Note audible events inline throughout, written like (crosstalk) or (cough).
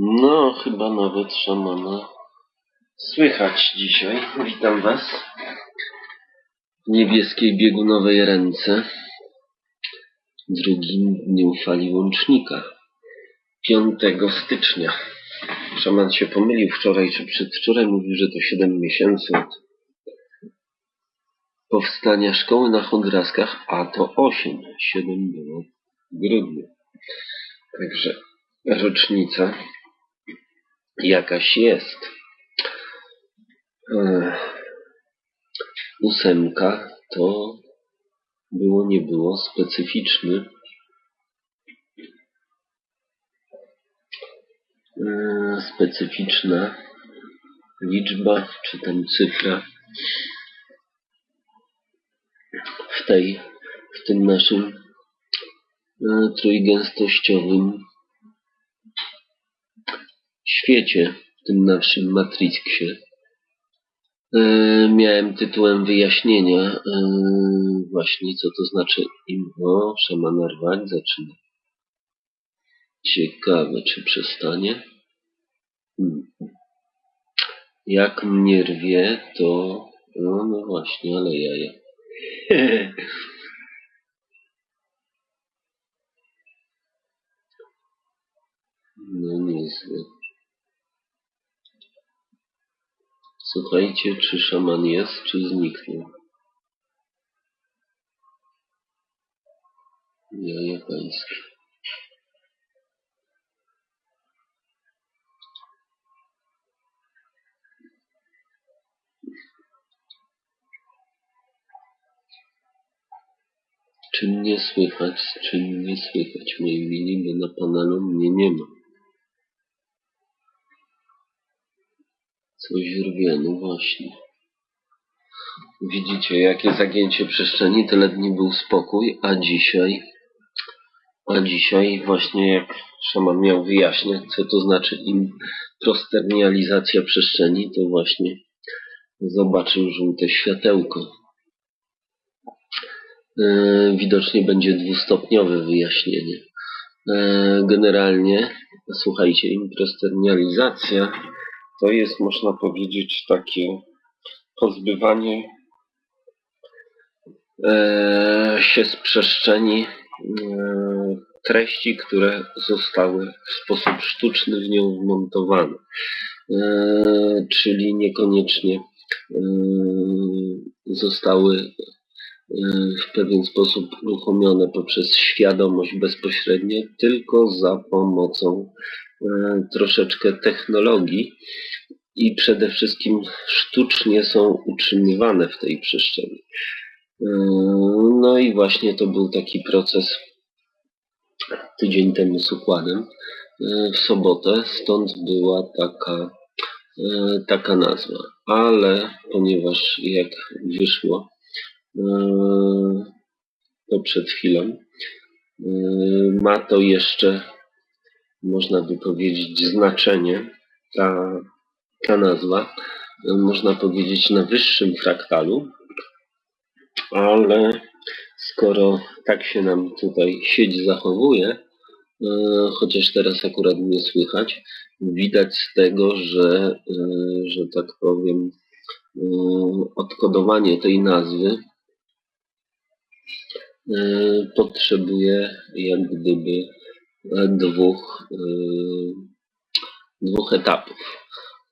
No, chyba nawet szamana słychać dzisiaj. Witam Was w niebieskiej biegunowej ręce. W drugim dniu fali łącznika. 5 stycznia. Szaman się pomylił wczoraj czy przedwczoraj. Mówił, że to 7 miesięcy od powstania szkoły na Chodraskach, a to 8. 7 było w grudniu. Także rocznica jakaś jest. Ech. Ósemka to było, nie było, specyficzny. Ech, Specyficzna liczba, czy tam cyfra w tej, w tym naszym e, trójgęstościowym świecie, w tym naszym Matrixie. E, miałem tytułem wyjaśnienia e, właśnie co to znaczy im o, szamana rwać zaczyna. Ciekawe, czy przestanie. Hmm. Jak mnie rwie, to no, no właśnie, ale jaja. (laughs) No niezłe. Słuchajcie, czy szaman jest, czy zniknął? Jaja pańskie. Czy mnie słychać? Czy mnie słychać, moi mili, bo na panelu mnie nie ma. Coś rwie, no właśnie. Widzicie, jakie zagięcie przestrzeni, tyle dni był spokój, a dzisiaj, a dzisiaj właśnie jak szaman miał wyjaśniać, co to znaczy im prosternializacja przestrzeni, to właśnie zobaczył żółte światełko. E, widocznie będzie dwustopniowe wyjaśnienie. E, Generalnie, słuchajcie, improsternializacja to jest, można powiedzieć, takie pozbywanie e, się z przestrzeni e, treści, które zostały w sposób sztuczny w nią wmontowane. E, czyli niekoniecznie zostały w pewien sposób uruchomione poprzez świadomość bezpośrednio, tylko za pomocą troszeczkę technologii i przede wszystkim sztucznie są utrzymywane w tej przestrzeni. E, No i właśnie to był taki proces tydzień temu z układem e, w sobotę, stąd była taka, e, taka nazwa. Ale ponieważ jak wyszło e, to przed chwilą, e, ma to jeszcze, można by powiedzieć, znaczenie, ta, ta nazwa, e, można powiedzieć, na wyższym fraktalu, ale skoro tak się nam tutaj sieć zachowuje, e, chociaż teraz akurat nie słychać, widać z tego, że, e, że tak powiem, odkodowanie tej nazwy potrzebuje jak gdyby dwóch, e, dwóch etapów.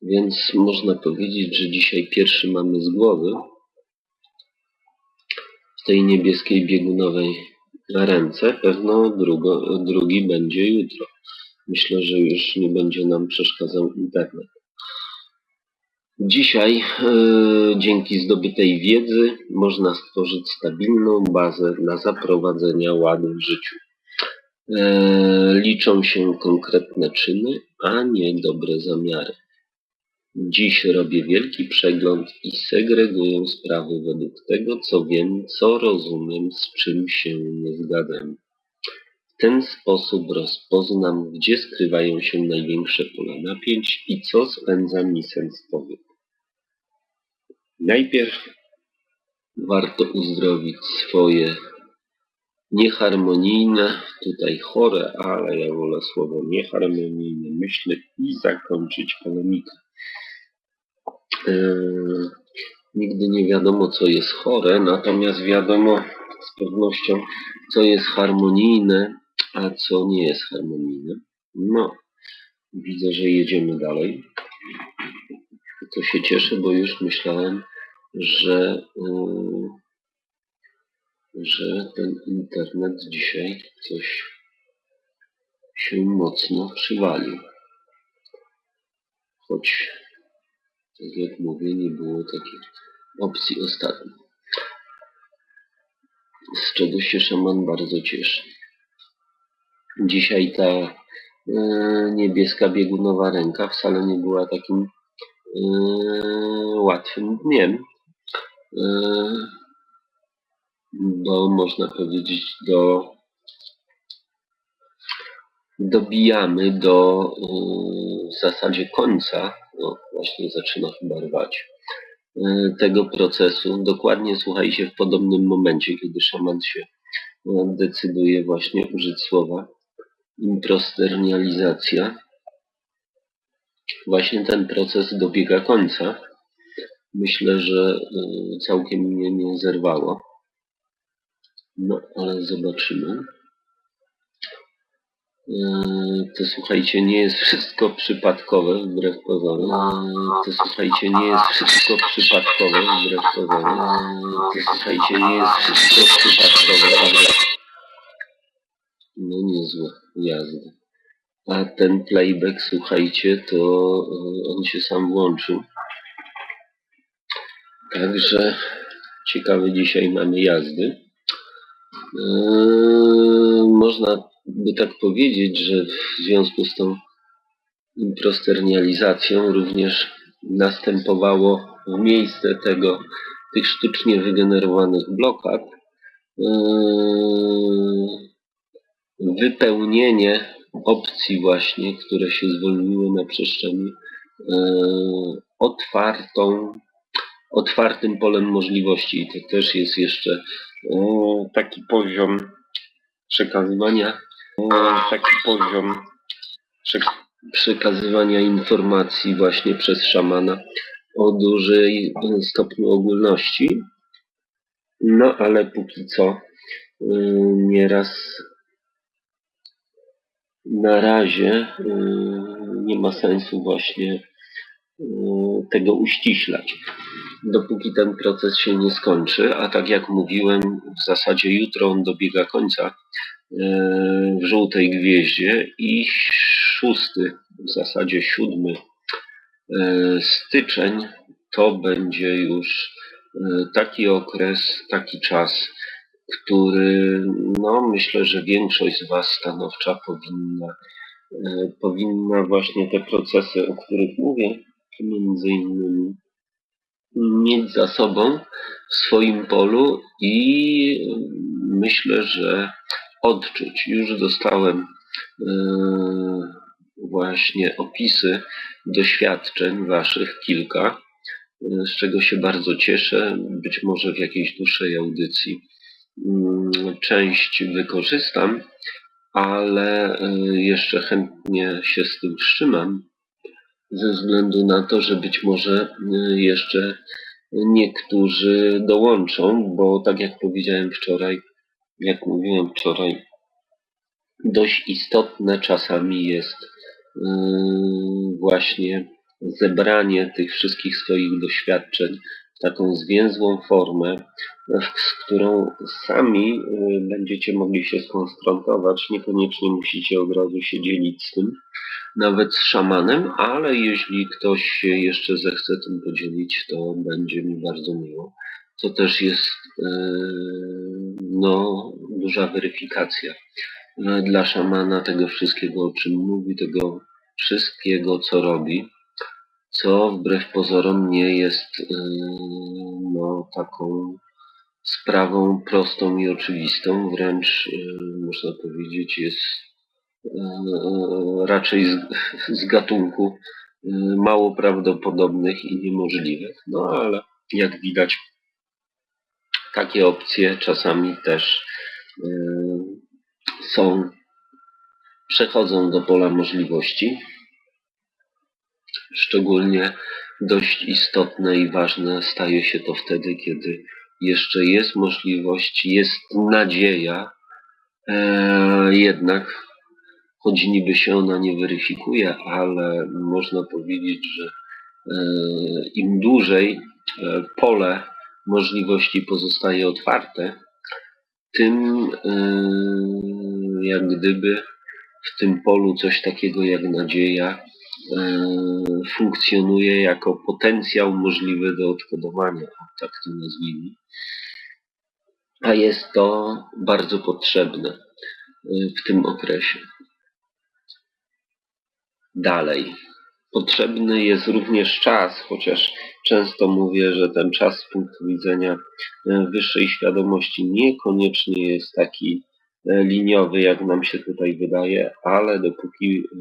Więc można powiedzieć, że dzisiaj pierwszy mamy z głowy w tej niebieskiej biegunowej ręce. Pewno drugo, drugi będzie jutro. Myślę, że już nie będzie nam przeszkadzał internet. Dzisiaj e, dzięki zdobytej wiedzy można stworzyć stabilną bazę dla zaprowadzenia ładu w życiu. E, liczą się konkretne czyny, a nie dobre zamiary. Dziś robię wielki przegląd i segreguję sprawy według tego, co wiem, co rozumiem, z czym się nie zgadzam. W ten sposób rozpoznam, gdzie skrywają się największe pola napięć i co spędza mi sens pobytu. Najpierw warto uzdrowić swoje nieharmonijne, tutaj chore, ale ja wolę słowo nieharmonijne myśleć i zakończyć polemikę. Yy, nigdy nie wiadomo, co jest chore, natomiast wiadomo z pewnością, co jest harmonijne, a co nie jest harmonijne. No, widzę, że jedziemy dalej. To się cieszę, bo już myślałem, że, yy, że ten internet dzisiaj coś się mocno przywalił. Choć, tak jak mówię, nie było takiej opcji ostatnio. Z czego się szaman bardzo cieszy. Dzisiaj ta e, niebieska biegunowa ręka wcale nie była takim e, łatwym dniem, e, bo można powiedzieć do dobijamy do e, w zasadzie końca, no właśnie zaczyna chyba rwać, e, tego procesu. Dokładnie słuchajcie w podobnym momencie, kiedy szaman się e, decyduje właśnie użyć słowa improsternializacja. Właśnie ten proces dobiega końca. Myślę, że y, całkiem mnie nie zerwało. No, ale zobaczymy. Y, To słuchajcie, nie jest wszystko przypadkowe, wbrew pozorom. Y, To słuchajcie, nie jest wszystko przypadkowe, wbrew pozorom. Y, To słuchajcie, nie jest wszystko przypadkowe, no niezłe jazda. A ten playback, słuchajcie, to y, on się sam włączył. Także ciekawe dzisiaj mamy jazdy. Yy, można by tak powiedzieć, że w związku z tą improsternializacją również następowało w miejsce tego, tych sztucznie wygenerowanych blokad. Yy, wypełnienie opcji właśnie, które się zwolniły na przestrzeni e, otwartą, otwartym polem możliwości. I to też jest jeszcze e, taki poziom przekazywania, e, taki poziom przek- przekazywania informacji właśnie przez szamana o dużej e, stopniu ogólności. No ale póki co nieraz na razie nie ma sensu właśnie tego uściślać, dopóki ten proces się nie skończy, a tak jak mówiłem, w zasadzie jutro on dobiega końca y, w żółtej gwieździe i szósty, w zasadzie siódmy styczeń to będzie już taki okres, taki czas, który no myślę, że większość z Was stanowcza powinna, e, powinna właśnie te procesy, o których mówię, między innymi mieć za sobą w swoim polu i myślę, że odczuć. Już dostałem e, właśnie opisy doświadczeń Waszych kilka, e, z czego się bardzo cieszę. Być może w jakiejś dłuższej audycji Mm, część wykorzystam, ale y, jeszcze chętnie się z tym wstrzymam, ze względu na to, że być może y, jeszcze niektórzy dołączą, bo tak jak powiedziałem wczoraj, jak mówiłem wczoraj, dość istotne czasami jest y, właśnie zebranie tych wszystkich swoich doświadczeń w taką zwięzłą formę, z którą sami y, będziecie mogli się skonfrontować. Niekoniecznie musicie od razu się dzielić z tym, nawet z szamanem, ale jeśli ktoś się jeszcze zechce tym podzielić, to będzie mi bardzo miło. To też jest y, no, duża weryfikacja dla szamana tego wszystkiego, o czym mówi, tego wszystkiego, co robi co wbrew pozorom nie jest yy, no, taką sprawą prostą i oczywistą, wręcz yy, można powiedzieć jest raczej z, z gatunku mało prawdopodobnych i niemożliwych. No ale jak widać takie opcje czasami też są, przechodzą do pola możliwości. Szczególnie dość istotne i ważne staje się to wtedy, kiedy jeszcze jest możliwość, jest nadzieja, e, jednak choć niby się ona nie weryfikuje, ale można powiedzieć, że e, im dłużej e, pole możliwości pozostaje otwarte, tym e, jak gdyby w tym polu coś takiego jak nadzieja funkcjonuje jako potencjał możliwy do odkodowania, tak to nazwijmy. A jest to bardzo potrzebne w tym okresie dalej. Potrzebny jest również czas, chociaż często mówię, że ten czas z punktu widzenia e, wyższej świadomości niekoniecznie jest taki e, liniowy, jak nam się tutaj wydaje, ale dopóki e,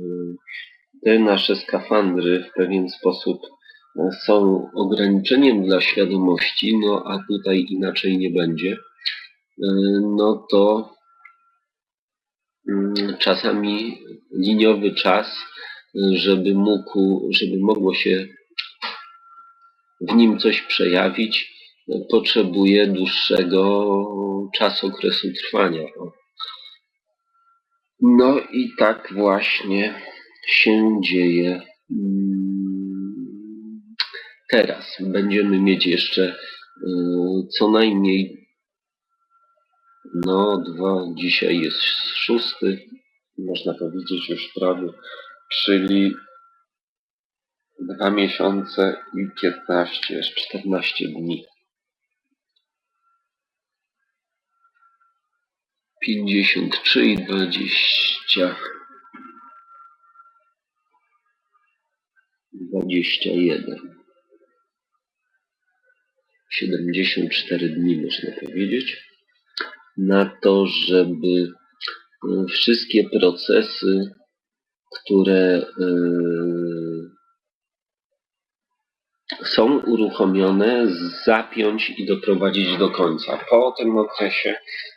te nasze skafandry w pewien sposób są ograniczeniem dla świadomości, no a tutaj inaczej nie będzie, no to mm, czasami liniowy czas żeby mógł, żeby mogło się w nim coś przejawić, potrzebuje dłuższego czasu okresu trwania. No i tak właśnie się dzieje mm, teraz. Będziemy mieć jeszcze y, co najmniej no dwa, dzisiaj jest szósty, można powiedzieć już prawie czyli dwa miesiące i 15, 14 dni. 53 i 20. 21. 74 dni można powiedzieć na to, żeby wszystkie procesy które y, są uruchomione, zapiąć i doprowadzić do końca. Po tym okresie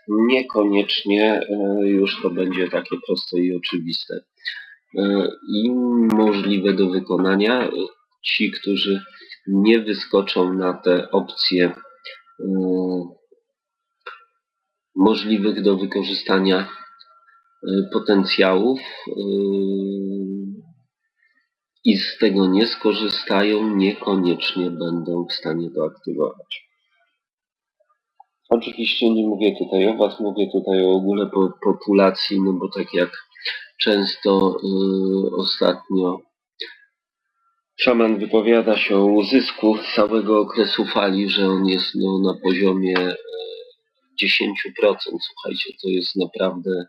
niekoniecznie y, już to będzie takie proste i oczywiste y, i możliwe do wykonania. Ci, którzy nie wyskoczą na te opcje możliwych do wykorzystania potencjałów y, i z tego nie skorzystają, niekoniecznie będą w stanie to aktywować. Oczywiście nie mówię tutaj o Was, mówię tutaj o ogóle po populacji, no bo tak jak często y, ostatnio szaman wypowiada się o uzysku całego okresu fali, że on jest no, na poziomie 10%. Słuchajcie, to jest naprawdę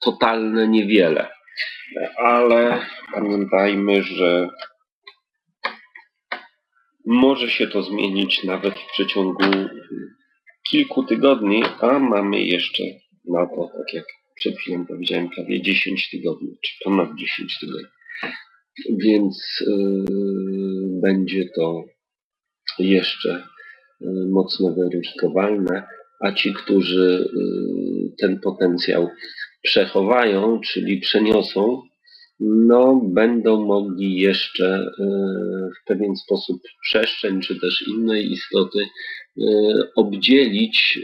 totalne niewiele. Ale pamiętajmy, że może się to zmienić nawet w przeciągu kilku tygodni, a mamy jeszcze na to, tak jak przed chwilą powiedziałem, prawie 10 tygodni, czy ponad 10 tygodni. Więc yy, będzie to jeszcze yy, mocno weryfikowalne a ci, którzy y, ten potencjał przechowają, czyli przeniosą, no, będą mogli jeszcze y, w pewien sposób przestrzeń, czy też inne istoty y, obdzielić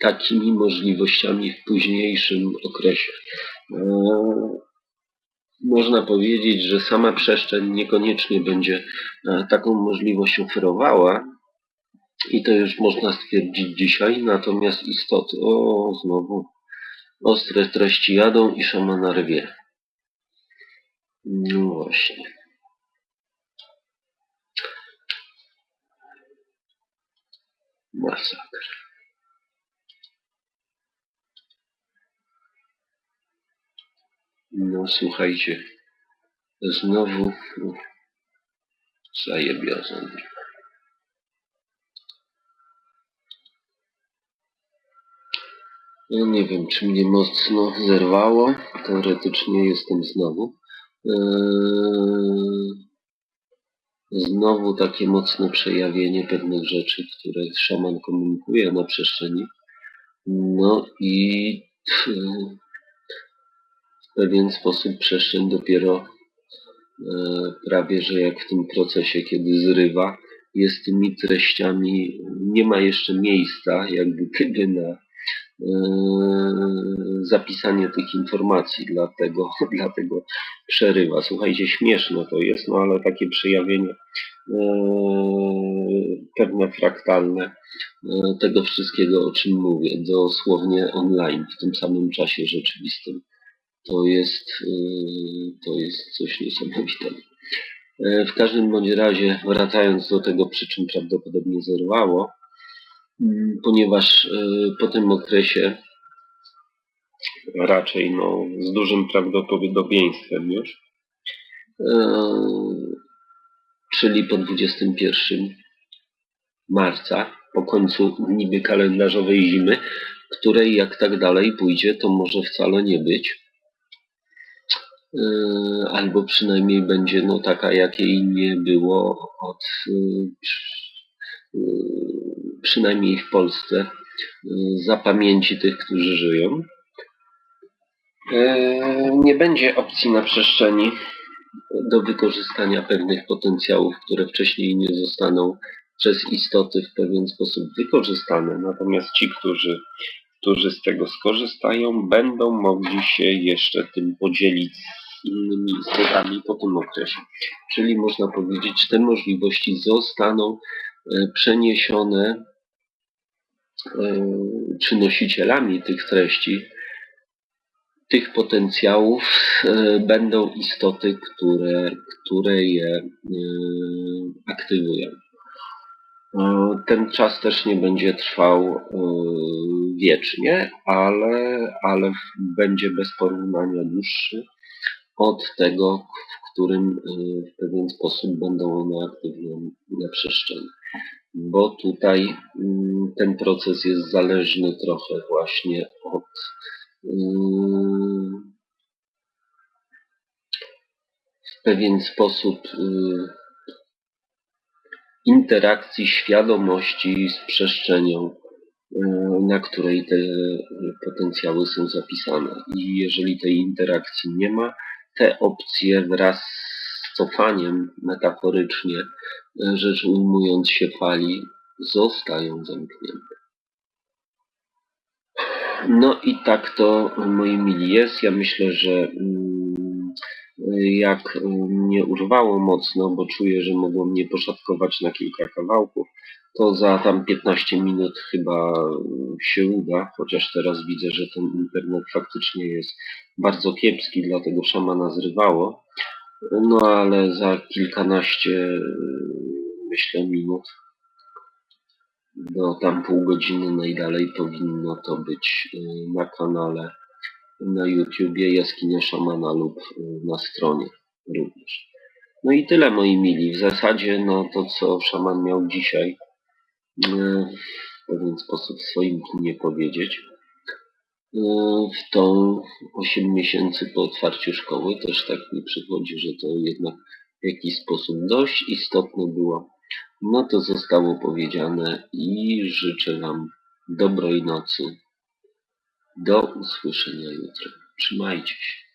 takimi możliwościami w późniejszym okresie można powiedzieć, że sama przestrzeń niekoniecznie będzie e, taką możliwość oferowała. I to już można stwierdzić dzisiaj, natomiast istoty, o znowu, ostre treści jadą i szamana rwie. No właśnie. Masakra. No słuchajcie, znowu zajebiozą. No nie wiem, czy mnie mocno zerwało. Teoretycznie jestem znowu. Eee, Znowu takie mocne przejawienie pewnych rzeczy, które szaman komunikuje na przestrzeni. No i w pewien sposób przestrzeń dopiero e, prawie, że jak w tym procesie, kiedy zrywa, jest tymi treściami, nie ma jeszcze miejsca, jakby gdyby na e, zapisanie tych informacji, dlatego, (laughs) dlatego przerywa. Słuchajcie, śmieszne to jest, no ale takie przejawienie e, pewne fraktalne tego wszystkiego, o czym mówię, dosłownie online, w tym samym czasie rzeczywistym. To jest, to jest coś niesamowitego. W każdym bądź razie, wracając do tego, przy czym prawdopodobnie zerwało, ponieważ po tym okresie raczej no, z dużym prawdopodobieństwem już, czyli po 21 marca, po końcu niby kalendarzowej zimy, której jak tak dalej pójdzie, to może wcale nie być. Albo przynajmniej będzie no taka, jakiej nie było od przynajmniej w Polsce za pamięci tych, którzy żyją. Nie będzie opcji na przestrzeni do wykorzystania pewnych potencjałów, które wcześniej nie zostaną przez istoty w pewien sposób wykorzystane. Natomiast ci, którzy, którzy z tego skorzystają, będą mogli się jeszcze tym podzielić z innymi istotami po tym okresie. Czyli można powiedzieć, te możliwości zostaną e, przeniesione e, czy nosicielami tych treści tych potencjałów e, będą istoty, które, które je e, aktywują. E, ten czas też nie będzie trwał wiecznie, ale, ale będzie bez porównania dłuższy od tego, w którym w pewien sposób będą one aktywne przestrzeni. Bo tutaj mm, ten proces jest zależny trochę właśnie od w pewien sposób interakcji świadomości z przestrzenią, y, na której te potencjały są zapisane. I jeżeli tej interakcji nie ma, te opcje wraz z cofaniem metaforycznie, y, rzecz ujmując się fali, zostają zamknięte. No i tak to, moi mili, jest. Ja myślę, że mm, jak mnie urwało mocno, bo czuję, że mogło mnie poszatkować na kilka kawałków, to za tam 15 minut chyba się uda, chociaż teraz widzę, że ten internet faktycznie jest bardzo kiepski, dlatego szamana zrywało. No ale za kilkanaście, myślę, minut do tam pół godziny najdalej powinno to być y, na kanale na YouTubie Jaskinia Szamana lub y, na stronie również. No i tyle moi mili. W zasadzie no to co szaman miał dzisiaj y, w pewien sposób w swoim kinie powiedzieć. W tą 8 miesięcy po otwarciu szkoły też tak mi przychodzi, że to jednak w jakiś sposób dość istotne było no to zostało powiedziane i życzę Wam dobrej nocy. Do usłyszenia jutro. Trzymajcie się.